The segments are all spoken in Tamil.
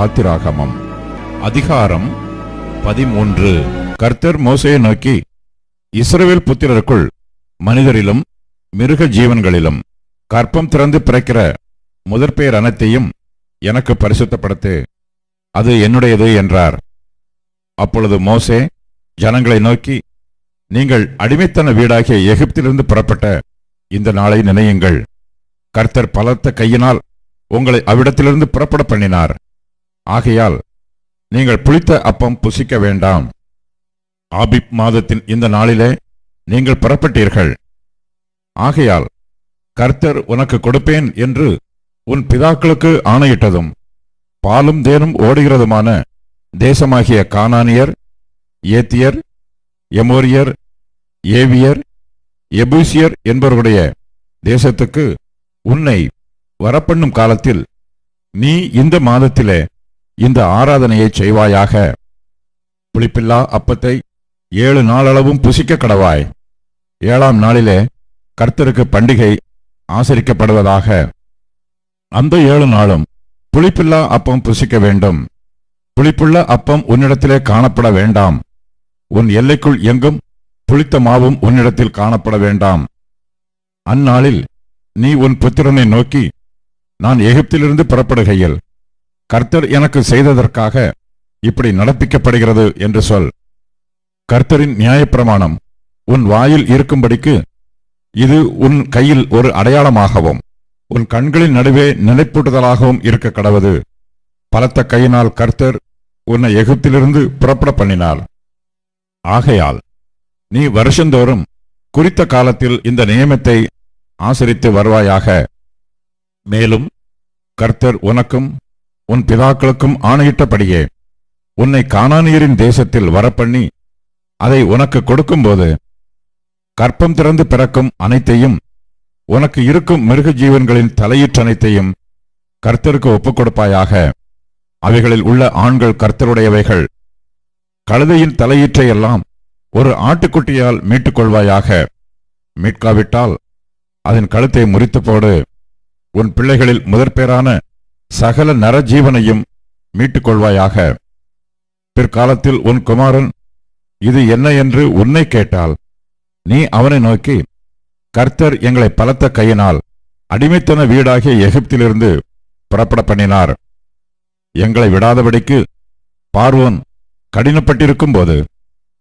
யாத்திராகமம். அதிகாரம் பதிமூன்று. கர்த்தர் மோசையை நோக்கி இஸ்ரவேல் புத்திரருக்குள் மனிதரிலும் மிருக ஜீவன்களிலும் கற்பம் திறந்து பிறக்கிற முதற்பெயர் அனைத்தையும் எனக்கு பரிசுத்தப்படுத்து. அது என்னுடையது என்றார். அப்பொழுது மோசே ஜனங்களை நோக்கி நீங்கள் அடிமைத்தன வீடாகிய எகிப்திலிருந்து புறப்பட்ட இந்த நாளை நினையுங்கள். கர்த்தர் பலத்த கையினால் உங்களை அவ்விடத்திலிருந்து புறப்பட பண்ணினார். ஆகையால் நீங்கள் புளித்த அப்பம் புசிக்க வேண்டாம். ஆபிப் மாதத்தின் இந்த நாளிலே நீங்கள் புறப்பட்டீர்கள். ஆகையால் கர்த்தர் உனக்கு கொடுப்பேன் என்று உன் பிதாக்களுக்கு ஆணையிட்டதும் பாலும் தேனும் ஓடுகிறதுமான தேசமாகிய கானானியர் ஏத்தியர் எமோரியர் ஏவியர் எபூசியர் என்பவருடைய தேசத்துக்கு உன்னை வரப்பண்ணும் காலத்தில் நீ இந்த மாதத்திலே இந்த ஆராதனையை செய்வாயாக. புளிப்பில்லா அப்பத்தை ஏழு நாளளவும் புசிக்க கடவாய். ஏழாம் நாளிலே கர்த்தருக்கு பண்டிகை ஆசரிக்கப்படுவதாக. அந்த ஏழு நாளும் புளிப்பில்லா அப்பம் புசிக்க வேண்டும். புளிப்புள்ள அப்பம் உன்னிடத்திலே காணப்பட வேண்டாம். உன் எல்லைக்குள் எங்கும் புளித்த மாவும் உன்னிடத்தில் காணப்பட வேண்டாம். அந்நாளில் நீ உன் புத்திரனை நோக்கி நான் எகிப்திலிருந்து புறப்படுகையில் கர்த்தர் எனக்கு செய்ததற்காக இப்படி நடப்பிக்கப்படுகிறது என்று சொல். கர்த்தரின் நியாயப்பிரமாணம் உன் வாயில் இருக்கும்படிக்கு இது உன் கையில் ஒரு அடையாளமாகவும் உன் கண்களின் நடுவே நினைப்பூட்டுதலாகவும் இருக்க கடவது. பலத்த கையினால் கர்த்தர் உன்னை எகிப்திலிருந்து புறப்பட பண்ணினார். ஆகையால் நீ வருஷந்தோறும் குறித்த காலத்தில் இந்த நியமத்தை ஆசரித்து வருவாயாக. மேலும் கர்த்தர் உனக்கும் உன் பிதாக்களுக்கும் ஆணையிட்டபடியே உன்னை காணானியரின் தேசத்தில் வரப்பண்ணி அதை உனக்கு கொடுக்கும்போது கற்பம் திறந்து பிறக்கும் அனைத்தையும் உனக்கு இருக்கும் மிருக ஜீவன்களின் தலையீற்றனைத்தையும் கர்த்தருக்கு ஒப்புக் கொடுப்பாயாக அவைகளில் உள்ள ஆண்கள் கர்த்தருடையவைகள். கழுதையின் தலையீற்றையெல்லாம் ஒரு ஆட்டுக்குட்டியால் மீட்டுக் கொள்வாயாக மீட்காவிட்டால் அதன் கழுத்தை முறித்து போடு உன் பிள்ளைகளில் முதற்பேரான சகல நரஜீவனையும் மீட்டுக் கொள்வாயாக பிற்காலத்தில் உன் குமாரன் இது என்ன என்று உன்னை கேட்டால் நீ அவனை நோக்கி கர்த்தர் எங்களை பலத்த கையினால் அடிமைத்தன வீடாகிய எகிப்திலிருந்து புறப்பட பண்ணினார். எங்களை விடாதபடிக்கு பார்வோன் கடினப்பட்டிருக்கும் போது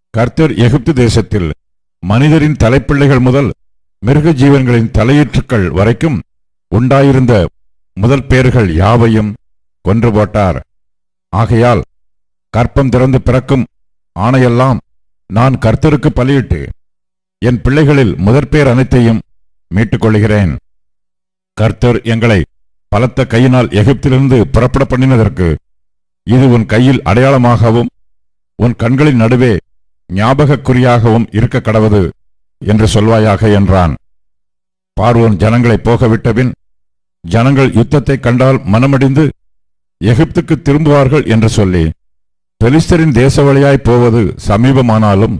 கர்த்தர் எகிப்து தேசத்தில் மனிதரின் தலைப்பிள்ளைகள் முதல் மிருக ஜீவன்களின் தலையீற்றுக்கள் வரைக்கும் உண்டாயிருந்த முதல் பேர்கள் யாவையும் கொன்று போட்டார். ஆகையால் கற்பம் திறந்து பிறக்கும் ஆணையெல்லாம் நான் கர்த்தருக்கு பலியிட்டு என் பிள்ளைகளில் முதற்பேர் அனைத்தையும் மீட்டுக் கொள்கிறேன் கர்த்தர் எங்களை பலத்த கையினால் எகிப்திலிருந்து புறப்பட பண்ணினதற்கு இது உன் கையில் அடையாளமாகவும் உன் கண்களின் நடுவே ஞாபகக்குறியாகவும் இருக்க கடவது என்று சொல்வாயாக என்றான். பார்வோன் ஜனங்களை போகவிட்டபின் ஜனங்கள் யுத்தத்தை கண்டால் மனமடிந்து எகிப்துக்கு திரும்புவார்கள் என்று சொல்லி பெலிஸ்தரின் தேச வழியாய் போவது சமீபமானாலும்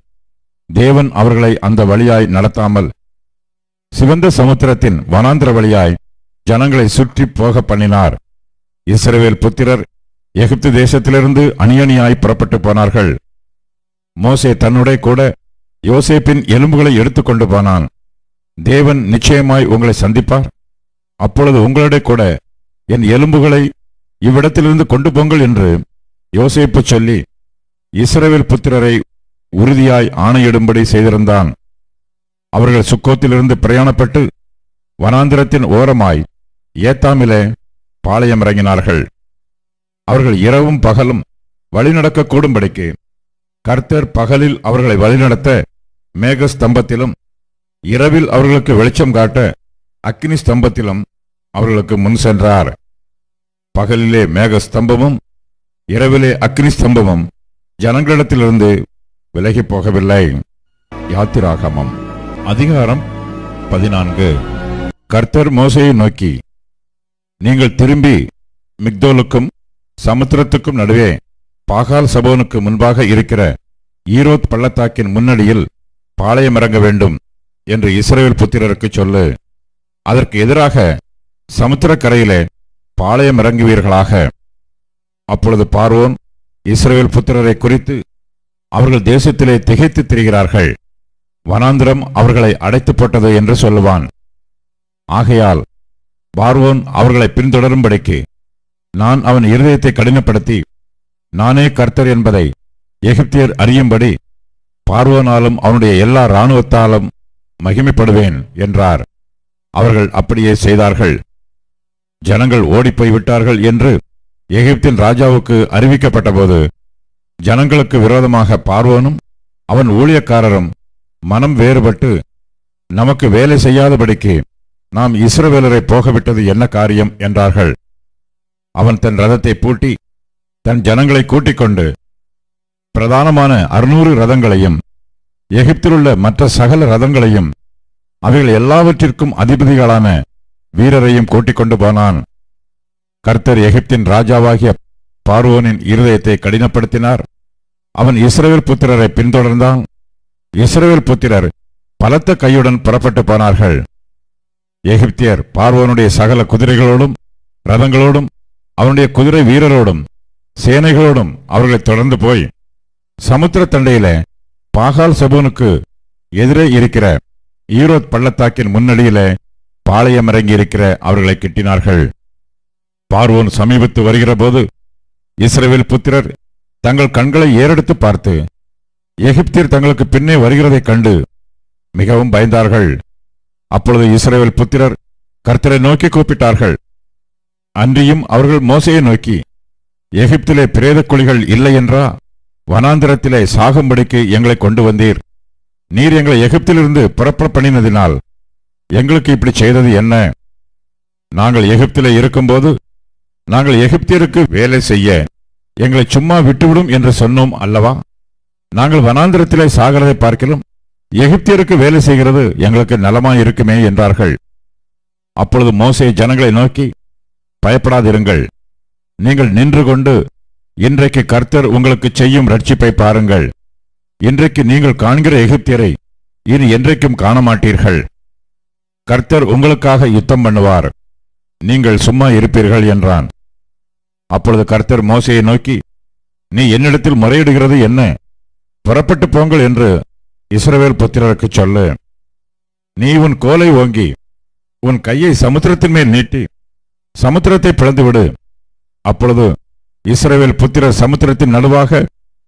தேவன் அவர்களை அந்த வழியாய் நடத்தாமல் சிவந்த சமுத்திரத்தின் வனாந்திர வழியாய் ஜனங்களை சுற்றி போக பண்ணினார். இஸ்ரவேல் புத்திரர் எகிப்து தேசத்திலிருந்து அணியணியாய் புறப்பட்டு போனார்கள். மோசே தன்னுடைய கூட யோசேப்பின் எலும்புகளை எடுத்துக்கொண்டு போனான். தேவன் நிச்சயமாய் உங்களை சந்திப்பார். அப்பொழுது உங்களுடைய கூட என் எலும்புகளை இவ்விடத்திலிருந்து கொண்டு போங்கள் என்று யோசிப்பு சொல்லி இஸ்ரேவேல் புத்திரரை உறுதியாய் ஆணையிடும்படி செய்திருந்தான். அவர்கள் சுக்கோத்திலிருந்து பிரயாணப்பட்டு வனாந்திரத்தின் ஓரமாய் ஏத்தாமிலே பாளையம் இறங்கினார்கள். அவர்கள் இரவும் பகலும் வழிநடக்க கூடும்படிக்கு கர்த்தர் பகலில் அவர்களை வழிநடத்த மேக ஸ்தம்பத்திலும் இரவில் அவர்களுக்கு வெளிச்சம் காட்ட அக்கினி ஸ்தம்பத்திலும் அவர்களுக்கு முன் சென்றார். பகலிலே மேக ஸ்தம்பமும் இரவிலே அக்னி ஸ்தம்பமும் ஜனங்களிடத்திலிருந்து விலகி போகவில்லை. யாத்திராகமம். அதிகாரம் பதினான்கு. கர்த்தர் மோசையை நோக்கி நீங்கள் திரும்பி மிக்தோலுக்கும் சமுத்திரத்துக்கும் நடுவே பாகால் சபோனுக்கு முன்பாக இருக்கிற ஈரோத் பள்ளத்தாக்கின் முன்னடியில் பாளையம் இறங்க வேண்டும் என்று இஸ்ரேல் புத்திரருக்கு சொல்லு. அதற்கு எதிராக சமுத்திரக்கரையிலே பாளையம் இறங்குவீர்களாக. அப்பொழுது பார்வோன் இஸ்ரேல் புத்திரரை குறித்து அவர்கள் தேசத்திலே திகைத்து திரிகிறார்கள். வனாந்திரம் அவர்களை அடைத்து போட்டது என்று சொல்லுவான். ஆகையால் பார்வோன் அவர்களை பின்தொடரும்படிக்கு நான் அவன் இருதயத்தை கடினப்படுத்தி நானே கர்த்தர் என்பதை எகிப்தியர் அறியும்படி பார்வோனாலும் அவனுடைய எல்லா இராணுவத்தாலும் மகிமைப்படுவேன் என்றார். அவர்கள் அப்படியே செய்தார்கள். ஜனங்கள் ஓடிப்போய் விட்டார்கள் என்று எகிப்தின் ராஜாவுக்கு அறிவிக்கப்பட்டபோது ஜனங்களுக்கு விரோதமாக பார்வோனும் அவன் ஊழியக்காரரும் மனம் வேறுபட்டு நமக்கு வேலை செய்யாதபடிக்கு நாம் இஸ்ரவேலரை போகவிட்டது என்ன காரியம்? என்றார்கள். அவன் தன் ரதத்தை பூட்டி தன் ஜனங்களை கூட்டிக் கொண்டு பிரதானமான அறுநூறு ரதங்களையும் எகிப்திலுள்ள மற்ற சகல ரதங்களையும் அவைகள் எல்லாவற்றிற்கும் அதிபதிகளான வீரரையும் கூட்டிக் கொண்டு போனான். கர்த்தர் எகிப்தின் ராஜாவாகிய பார்வோனின் இருதயத்தை கடினப்படுத்தினார். அவன் இஸ்ரேல் புத்திரரை பின்தொடர்ந்தான். இஸ்ரேல் புத்திரர் பலத்த கையுடன் புறப்பட்டு போனார்கள். எகிப்தியர் பார்வோனுடைய சகல குதிரைகளோடும் ரதங்களோடும் அவனுடைய குதிரை வீரரோடும் சேனைகளோடும் அவர்களை தொடர்ந்து போய் சமுத்திர தண்டையில பாகால் செபோனுக்கு எதிரே இருக்கிற ஈரோத் பள்ளத்தாக்கின் முன்னணியில பாளையம் இறங்கி இருக்கிற அவர்களை கிட்டினார்கள். பார்வோன் சமீபத்து வருகிற போது இஸ்ரேவேல் புத்திரர் தங்கள் கண்களை ஏறெடுத்து பார்த்து எகிப்தியர் தங்களுக்கு பின்னே வருகிறதைக் கண்டு மிகவும் பயந்தார்கள். அப்பொழுது இஸ்ரேவேல் புத்திரர் கர்த்தரை நோக்கி கூப்பிட்டார்கள். அன்றியும் அவர்கள் மோசையை நோக்கி எகிப்திலே பிரேத குழிகள் இல்லை என்றா? வனாந்திரத்திலே சாகும்படிக்கு எங்களை கொண்டு வந்தீர். நீர் எங்களை எகிப்திலிருந்து புறப்பட பண்ணினதினால் எங்களுக்கு இப்படி செய்தது என்ன? நாங்கள் எகிப்தில் இருக்கும்போது நாங்கள் எகிப்தியருக்கு வேலை செய்ய எங்களை சும்மா விட்டுவிடும் என்று சொன்னோம் அல்லவா? நாங்கள் வனாந்திரத்திலே சாகிறதை பார்க்கிலும் எகிப்தியருக்கு வேலை செய்கிறது எங்களுக்கு நலமாயிருக்குமே என்றார்கள். அப்பொழுது மோசே ஜனங்களை நோக்கி பயப்படாதிருங்கள். நீங்கள் நின்று கொண்டு இன்றைக்கு கர்த்தர் உங்களுக்கு செய்யும் ரட்சிப்பை பாருங்கள். இன்றைக்கு நீங்கள் காண்கிற எகிப்தியரை இனி என்றைக்கும் காண மாட்டீர்கள் கர்த்தர் உங்களுக்காக யுத்தம் பண்ணுவார். நீங்கள் சும்மா இருப்பீர்கள் என்றான். அப்பொழுது கர்த்தர் மோசையை நோக்கி நீ என்னிடத்தில் முறையிடுகிறது என்ன? புறப்பட்டு போங்கள் என்று இஸ்ரவேல் புத்திரருக்கு சொல்லு. நீ உன் கோலை ஓங்கி உன் கையை சமுத்திரத்தின் மேல் நீட்டி சமுத்திரத்தை பிளந்துவிடு. அப்பொழுது இஸ்ரவேல் புத்திரர் சமுத்திரத்தின் நடுவாக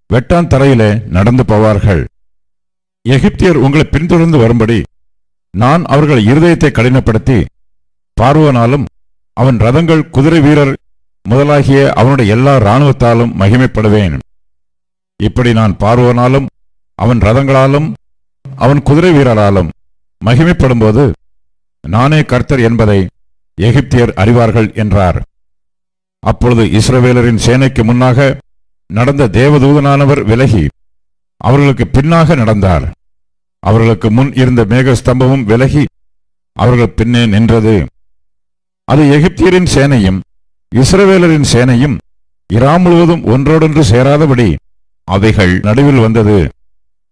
வெட்டான் தரையிலே நடந்து போவார்கள். எகிப்தியர் உங்களை பின்தொடர்ந்து வரும்படி நான் அவர்கள் இருதயத்தை கடினப்படுத்தி பார்வோனாலும் அவன் ரதங்கள் குதிரை வீரர் முதலாகிய அவனுடைய எல்லா இராணுவத்தாலும் மகிமைப்படுவேன். இப்படி நான் பார்வோனாலும் அவன் ரதங்களாலும் அவன் குதிரை வீரராலும் மகிமைப்படும்போது நானே கர்த்தர் என்பதை எகிப்தியர் அறிவார்கள் என்றார். அப்பொழுது இஸ்ரவேலரின் சேனைக்கு முன்னாக நடந்த தேவதூதனானவர் விலகி அவர்களுக்கு பின்னாக நடந்தார். அவர்களுக்கு முன் இருந்த மேக ஸ்தம்பமும் விலகி அவர்கள் பின்னே நின்றது. அது எகிப்தியரின் சேனையும் இஸ்ரவேலரின் சேனையும் இரா முழுவதும் ஒன்றோடொன்று சேராதபடி அவைகள் நடுவில் வந்தது.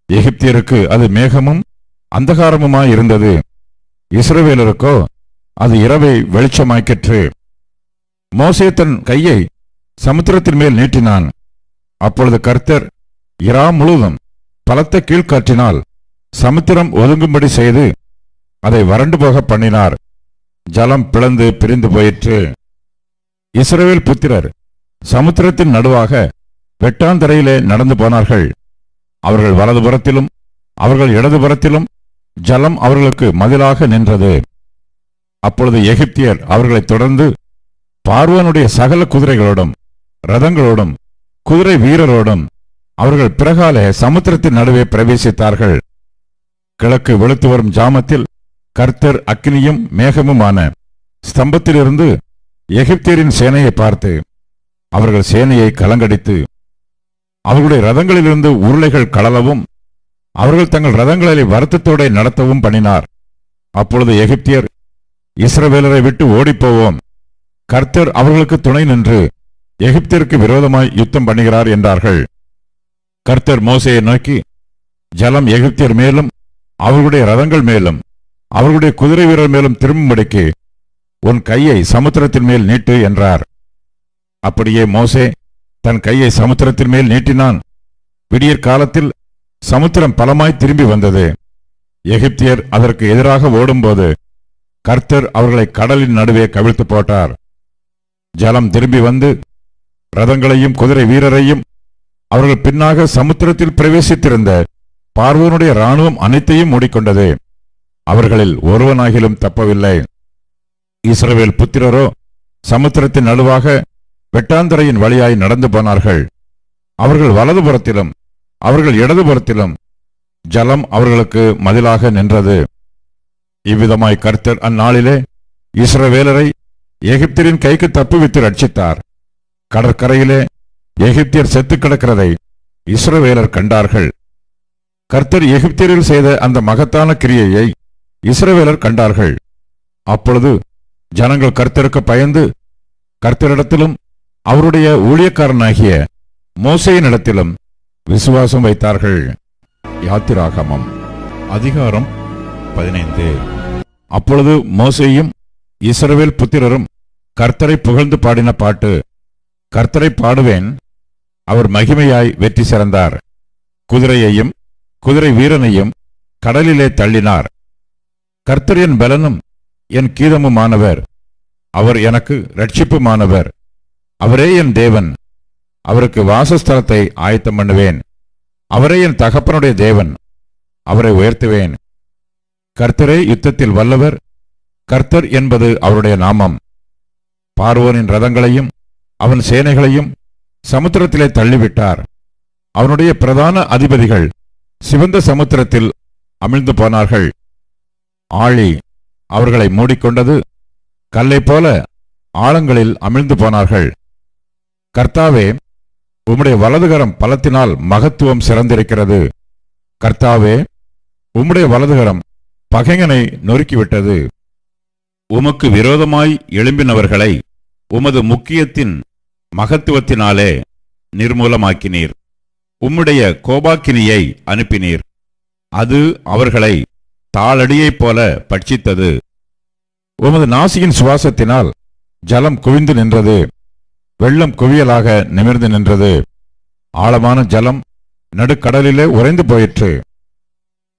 எகிப்தியருக்கு அது மேகமும் அந்தகாரமுமாயிருந்தது இஸ்ரவேலருக்கோ அது இரவை வெளிச்சமாய்க்கற்று. மோசே தன் கையை சமுத்திரத்தின் மேல் நீட்டினான். அப்பொழுது கர்த்தர் இரா முழுவதும் பலத்த கீழ்காற்றினால் சமுத்திரம் ஒதுங்கும்படி செய்து அதை வறண்டு போக பண்ணினார். ஜலம் பிளந்து பிரிந்து போயிற்று. இஸ்ரேல் புத்திரர் சமுத்திரத்தின் நடுவாக வெட்டாந்தரையிலே நடந்து போனார்கள். அவர்கள் வலதுபுறத்திலும் அவர்கள் இடதுபுறத்திலும் ஜலம் அவர்களுக்கு மதிலாக நின்றது. அப்பொழுது எகிப்தியர் அவர்களைத் தொடர்ந்து பார்வனுடைய சகல குதிரைகளோடும் ரதங்களோடும் குதிரை வீரரோடும் அவர்கள் பிறகாலே சமுத்திரத்தின் நடுவே பிரவேசித்தார்கள். கிழக்கு வெளுத்து வரும் ஜாமத்தில் கர்த்தர் அக்னியும் மேகமுமான ஸ்தம்பத்திலிருந்து எகிப்தியரின் சேனையை பார்த்து அவர்கள் சேனையை கலங்கடித்து அவர்களுடைய ரதங்களிலிருந்து உருளைகள் கலலவும் அவர்கள் தங்கள் ரதங்களை வருத்தத்தோட நடத்தவும் பண்ணினார். அப்பொழுது எகிப்தியர் இஸ்ரவேலரை விட்டு ஓடிப்போவோம். கர்த்தர் அவர்களுக்கு துணை நின்று எகிப்திற்கு விரோதமாய் யுத்தம் பண்ணுகிறார் என்றார்கள். கர்த்தர் மோசையை நோக்கி ஜலம் எகிப்தியர் மேலும் அவர்களுடைய ரதங்கள் மேலும் அவர்களுடைய குதிரை வீரர் மேலும் திரும்பும்படிக்கு உன் கையை சமுத்திரத்தின் மேல் நீட்டு என்றார். அப்படியே மோசே தன் கையை சமுத்திரத்தின் மேல் நீட்டினான். விடியற் காலத்தில் சமுத்திரம் பலமாய் திரும்பி வந்தது. எகிப்தியர் அதற்கு எதிராக ஓடும்போது கர்த்தர் அவர்களை கடலின் நடுவே கவிழ்த்து போட்டார். ஜலம் திரும்பி வந்து ரதங்களையும் குதிரை வீரரையும் அவர்கள் பின்னாக சமுத்திரத்தில் பிரவேசித்திருந்த பார்வோனுடைய ராணுவம் அனைத்தையும் மூடிக்கொண்டது. அவர்களில் ஒருவனாகிலும் தப்பவில்லை. இஸ்ரவேல் புத்திரரோ சமுத்திரத்தின் நடுவாக வெட்டாந்தரையின் வழியாய் நடந்து போனார்கள். அவர்கள் வலதுபுறத்திலும் அவர்கள் இடதுபுறத்திலும் ஜலம் அவர்களுக்கு மதிலாக நின்றது. இவ்விதமாய் கர்த்தர் அந்நாளிலே இஸ்ரவேலரை எகிப்தியரின் கைக்கு தப்புவித்து ரட்சித்தார். கடற்கரையிலே எகிப்தியர் செத்து கிடக்கிறதை இஸ்ரவேலர் கண்டார்கள். கர்த்தர் எகிப்தியரில் செய்த அந்த மகத்தான கிரியையை இஸ்ரவேலர் கண்டார்கள். அப்பொழுது ஜனங்கள் கர்த்தருக்கு பயந்து கர்த்தரிடத்திலும் அவருடைய ஊழியக்காரனாகிய மோசையினிடத்திலும் விசுவாசம் வைத்தார்கள். யாத்திராகமம் அதிகாரம் பதினைந்து. அப்பொழுது மோசையும் இஸ்ரவேல் புத்திரரும் கர்த்தரை புகழ்ந்து பாடின பாட்டு கர்த்தரை பாடுவேன் அவர் மகிமையாய் வெற்றி சிறந்தார். குதிரையையும் குதிரை வீரனையும் கடலிலே தள்ளினார். கர்த்தர் என் பலனும் என் கீதமுமானவர். அவர் எனக்கு ரட்சிப்புமானவர் அவரே என் தேவன். அவருக்கு வாசஸ்தலத்தை ஆயத்தம் பண்ணுவேன். அவரே என் தகப்பனுடைய தேவன். அவரை உயர்த்துவேன். கர்த்தரே யுத்தத்தில் வல்லவர். கர்த்தர் என்பது அவருடைய நாமம். பார்வோனின் ரதங்களையும் அவன் சேனைகளையும் சமுத்திரத்திலே தள்ளிவிட்டார். அவனுடைய பிரதான அதிபதிகள் சிவந்த சமுத்திரத்தில் அமிழ்ந்து போனார்கள். ஆழி அவர்களை மூடிக்கொண்டது கல்லைப் போல ஆழங்களில் அமிழ்ந்து போனார்கள். கர்த்தாவே உம்முடைய வலதுகரம் பலத்தினால் மகத்துவம் சிறந்திருக்கிறது. கர்த்தாவே உம்முடைய வலதுகரம் பகைஞனை நொறுக்கிவிட்டது. உமக்கு விரோதமாய் எழும்பினவர்களை உமது முக்கியத்தின் மகத்துவத்தினாலே நிர்மூலமாக்கினீர். உம்முடைய கோபாக்கினியை அனுப்பினீர். அது அவர்களை தாளடியைப் போல பட்சித்தது. உமது நாசியின் சுவாசத்தினால் ஜலம் குவிந்து நின்றது. வெள்ளம் குவியலாக நிமிர்ந்து நின்றது. ஆழமான ஜலம் நடுக்கடலிலே உறைந்து போயிற்று.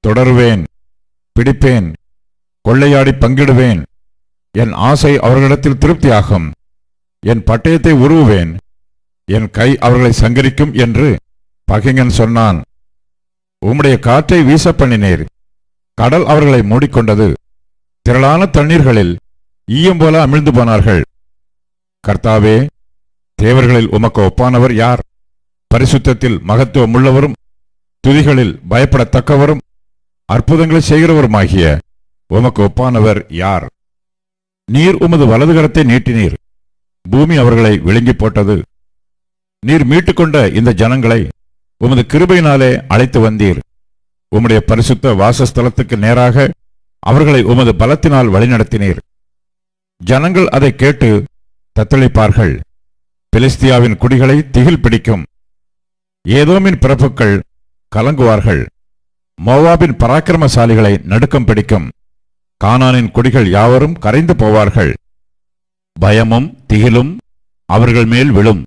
தொடருவேன் பிடிப்பேன் கொள்ளையாடி பங்கிடுவேன். என் ஆசை அவர்களிடத்தில் திருப்தியாகும். என் பட்டயத்தை உருவுவேன். என் கை அவர்களை சங்கரிக்கும் என்று பகிங்கன் சொன்னான் உம்முடைய காற்றை வீச பண்ணினீர் கடல் அவர்களை மூடிக்கொண்டது. திரளான தண்ணீர்களில் ஈயம் போல அமிழ்ந்து போனார்கள். கர்த்தாவே தேவர்களில் உமக்கு ஒப்பானவர் யார்? பரிசுத்தத்தில் மகத்துவமுள்ளவரும் துதிகளில் பயப்படத்தக்கவரும் அற்புதங்களை செய்கிறவருமாகிய உமக்கு ஒப்பானவர் யார்? நீர் உமது வலதுகரத்தை நீட்டினீர். பூமி அவர்களை விழுங்கி போட்டது. நீர் மீட்டுக்கொண்ட இந்த ஜனங்களை உமது கிருபையினாலே அழைத்து வந்தீர். உம்முடைய பரிசுத்த வாசஸ்தலத்துக்கு நேராக அவர்களை உமது பலத்தினால் வழிநடத்தினீர். ஜனங்கள் அதை கேட்டு தத்தளிப்பார்கள். பிலிஸ்தியாவின் குடிகளை திகில் பிடிக்கும். ஏதோமின் பிறப்புக்கள் கலங்குவார்கள். மோவாபின் பராக்கிரமசாலிகளை நடுக்கம் பிடிக்கும். கானானின் குடிகள் யாவரும் கரைந்து போவார்கள். பயமும் திகிலும் அவர்கள் மேல் விழும்.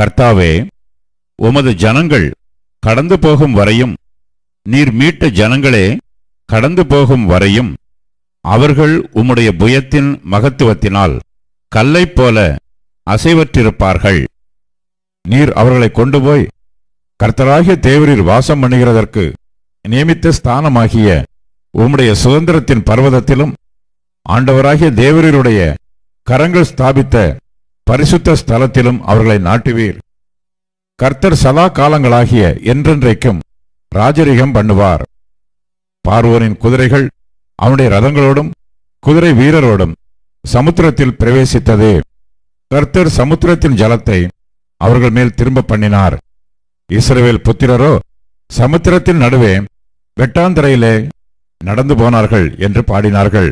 கர்த்தாவே உமது ஜனங்கள் கடந்து போகும் வரையும் நீர் மீட்ட ஜனங்களே கடந்து போகும் வரையும் அவர்கள் உம்முடைய புயத்தின் மகத்துவத்தினால் கல்லைப் போல அசைவற்றிருப்பார்கள். நீர் அவர்களை கொண்டு போய் கர்த்தராகிய தேவரீர் வாசம் பண்ணுகிறதற்கு நியமித்த ஸ்தானமாகிய உம்முடைய சுதந்திரத்தின் பர்வதத்திலும் ஆண்டவராகிய தேவரீருடைய கரங்கள் ஸ்தாபித்த பரிசுத்த ஸ்தலத்திலும் அவர்களை நாட்டுவீர். கர்த்தர் சதா காலங்களாகிய என்றென்றைக்கும் ராஜரிகம் பண்ணுவார். பார்வோனின் குதிரைகள் அவனுடைய ரதங்களோடும் குதிரை வீரரோடும் சமுத்திரத்தில் பிரவேசித்தது. கர்த்தர் சமுத்திரத்தின் ஜலத்தை அவர்கள் மேல் திரும்ப பண்ணினார். இஸ்ரவேல் புத்திரரோ சமுத்திரத்தின் நடுவே வெட்டாந்தரையிலே நடந்து போனார்கள் என்று பாடினார்கள்.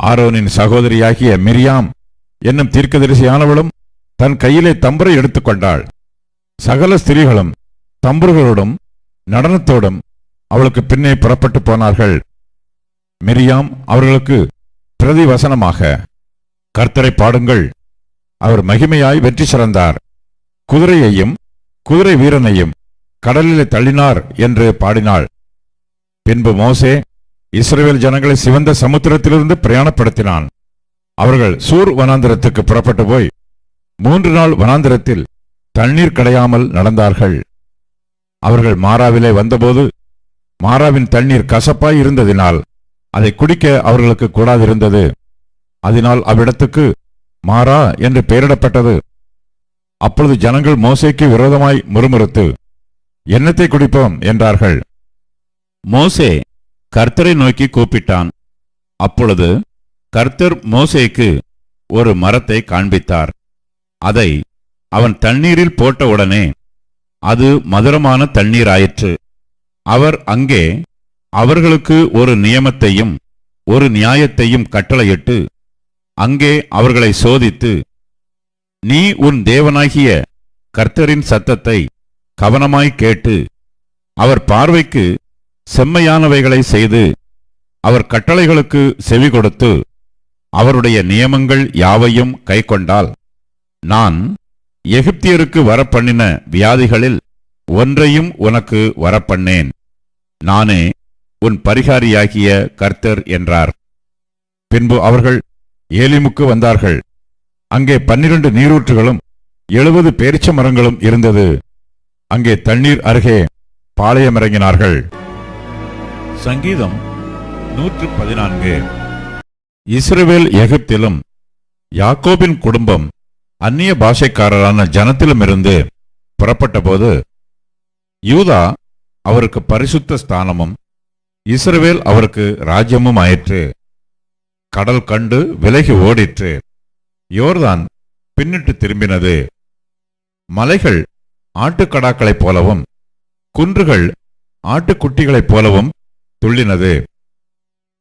ஆரோனின் சகோதரியாகிய மிரியாம் என்னும் தீர்க்கதரிசியானவளும் தன் கையிலே தம்பரை எடுத்துக்கொண்டாள். சகல ஸ்திரீகளும் தம்புர்களோடும் நடனத்தோடும் அவளுக்கு பின்னே புறப்பட்டு போனார்கள். மிரியாம் அவர்களுக்கு பிரதிவசனமாக கர்த்தரை பாடுங்கள். அவர் மகிமையாய் வெற்றி சிறந்தார். குதிரையையும் குதிரை வீரனையும் கடலிலே தள்ளினார் என்று பாடினாள். பின்பு மோசே இஸ்ரேல் ஜனங்களை சிவந்த சமுத்திரத்திலிருந்து பிரயாணப்படுத்தினான். அவர்கள் சூர் வனாந்திரத்துக்கு புறப்பட்டு போய் மூன்று நாள் வனாந்திரத்தில் தண்ணீர் கிடையாமல் நடந்தார்கள். அவர்கள் மாறாவிலே வந்தபோது மாறாவின் தண்ணீர் கசப்பாய் இருந்ததினால் அதை குடிக்க அவர்களுக்கு கூடாதிருந்தது. அதனால் அவ்விடத்துக்கு மாறா என்று பெயரிடப்பட்டது. அப்பொழுது ஜனங்கள் மோசேக்கு விரோதமாய் முறுமுறுத்து என்னத்தை குடிப்போம்? என்றார்கள். மோசே கர்த்தரை நோக்கி கூப்பிட்டான். அப்பொழுது கர்த்தர் மோசேக்கு ஒரு மரத்தை காண்பித்தார். அதை அவன் தண்ணீரில் போட்டவுடனே அது மதுரமான தண்ணீராயிற்று அவர் அங்கே அவர்களுக்கு ஒரு நியமத்தையும் ஒரு நியாயத்தையும் கட்டளையிட்டு அங்கே அவர்களை சோதித்து நீ உன் தேவனாகிய கர்த்தரின் சத்தத்தை கவனமாய் கேட்டு அவர் பார்வைக்கு செம்மையானவைகளை செய்து அவர் கட்டளைகளுக்கு செவி கொடுத்து அவருடைய நியமங்கள் யாவையும் கைக்கொண்டால் நான் எகிப்தியருக்கு வரப்பண்ணின வியாதிகளில் ஒன்றையும் உனக்கு வரப்பண்ணேன். நானே உன் பரிகாரியாகிய கர்த்தர் என்றார். பின்பு அவர்கள் ஏலிமுக்கு வந்தார்கள். அங்கே பன்னிரண்டு நீரூற்றுகளும் எழுபது பேரிச்ச மரங்களும் இருந்தது. அங்கே தண்ணீர் அருகே பாளையமிறங்கினார்கள். சங்கீதம் நூற்று பதினான்கு. இஸ்ரவேல் எகிப்திலும் யாக்கோபின் குடும்பம் அந்நிய பாஷைக்காரரான ஜனத்திலுமிருந்து புறப்பட்டபோது யூதா அவருக்கு பரிசுத்த ஸ்தானமும் இஸ்ரவேல் அவருக்கு ராஜ்யமும் ஆயிற்று. கடல் கண்டு விலகி ஓடிற்று. யோர்தான் பின்னிட்டு திரும்பினது. மலைகள் ஆட்டுக்கடாக்களைப் போலவும் குன்றுகள் ஆட்டுக்குட்டிகளைப் போலவும் துள்ளினது.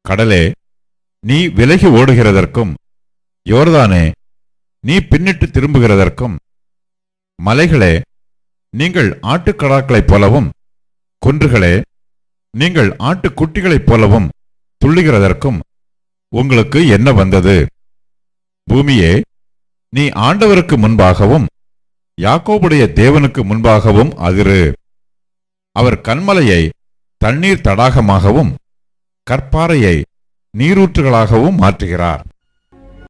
கடலே நீ விலகி ஓடுகிறதற்கும் யோர்தானே நீ பின்னிட்டு திரும்புகிறதற்கும் மலைகளே நீங்கள் ஆட்டுக்கடாக்களைப் போலவும் குன்றுகளே நீங்கள் ஆட்டுக்குட்டிகளைப் போலவும் துள்ளுகிறதற்கும் உங்களுக்கு என்ன வந்தது? பூமியே நீ ஆண்டவருக்கு முன்பாகவும் யாக்கோபுடைய தேவனுக்கு முன்பாகவும் அதிரு. அவர் கண்மலையை தண்ணீர் தடாகமாகவும் கற்பாறையை நீரூற்றுகளாகவும் மாற்றுகிறார்.